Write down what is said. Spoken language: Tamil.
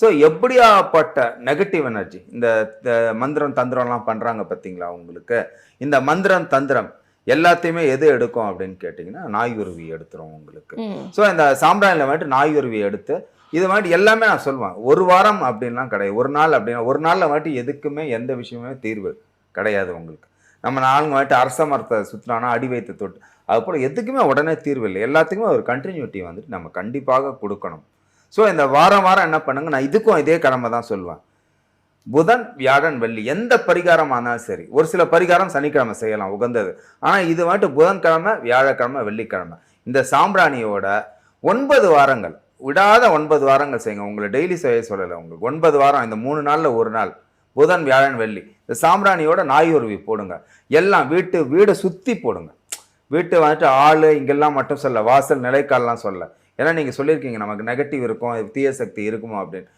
ஸோ எப்படியாப்பட்ட நெகட்டிவ் எனர்ஜி இந்த மந்திரம் தந்திரம்லாம் பண்ணுறாங்க பார்த்தீங்களா உங்களுக்கு? இந்த மந்திரம் தந்திரம் எல்லாத்தையுமே எது எடுக்கும் அப்படின்னு கேட்டிங்கன்னா நாயுருவி எடுத்துரும் உங்களுக்கு. ஸோ இந்த சாம்பிராணியில் வந்துட்டு நாயுருவி எடுத்து இது மாதிரி எல்லாமே நான் சொல்லுவேன். ஒரு வாரம் அப்படின்லாம் கிடையாது. ஒரு நாள் அப்படின்னா ஒரு நாளில் வந்துட்டு எதுக்குமே எந்த விஷயமே தீர்வு கிடையாது உங்களுக்கு. நம்ம நாளுங்க வந்துட்டு அரச மரத்தை சுற்றினானா அடி வைத்து தொட்டு அது போல் எதுக்குமே உடனே தீர்வு இல்லை. எல்லாத்துக்குமே ஒரு கண்டினியூட்டி வந்துட்டு நம்ம கண்டிப்பாக கொடுக்கணும். ஸோ இந்த வாரம் வாரம் என்ன பண்ணுங்க? நான் இதுக்கும் இதே கடமை தான் சொல்லுவேன். புதன் வியாழன் வெள்ளி எந்த பரிகாரம் ஆனாலும் சரி ஒரு சில பரிகாரம் சனிக்கிழமை செய்யலாம் உகந்தது. ஆனால் இது வந்துட்டு புதன்கிழமை வியாழக்கிழமை வெள்ளிக்கிழமை. இந்த சாம்பிராணியோட ஒன்பது வாரங்கள் விடாத ஒன்பது வாரங்கள் செய்யுங்க. உங்களை டெய்லி செய்ய சொல்லலை உங்களுக்கு. ஒன்பது வாரம் இந்த மூணு நாளில் ஒரு நாள் புதன் வியாழன் வெள்ளி. இந்த சாம்பிராணியோட நாயுருவி போடுங்க. எல்லாம் வீட்டு வீடை சுற்றி போடுங்க. வீட்டு வந்துட்டு ஆள் இங்கெல்லாம் மட்டும் சொல்ல வாசல் நிலைக்கால்லாம் சொல்ல. ஏன்னா நீங்கள் சொல்லியிருக்கீங்க நமக்கு நெகட்டிவ் இருக்கும் தீய சக்தி இருக்குமோ அப்படின்னு.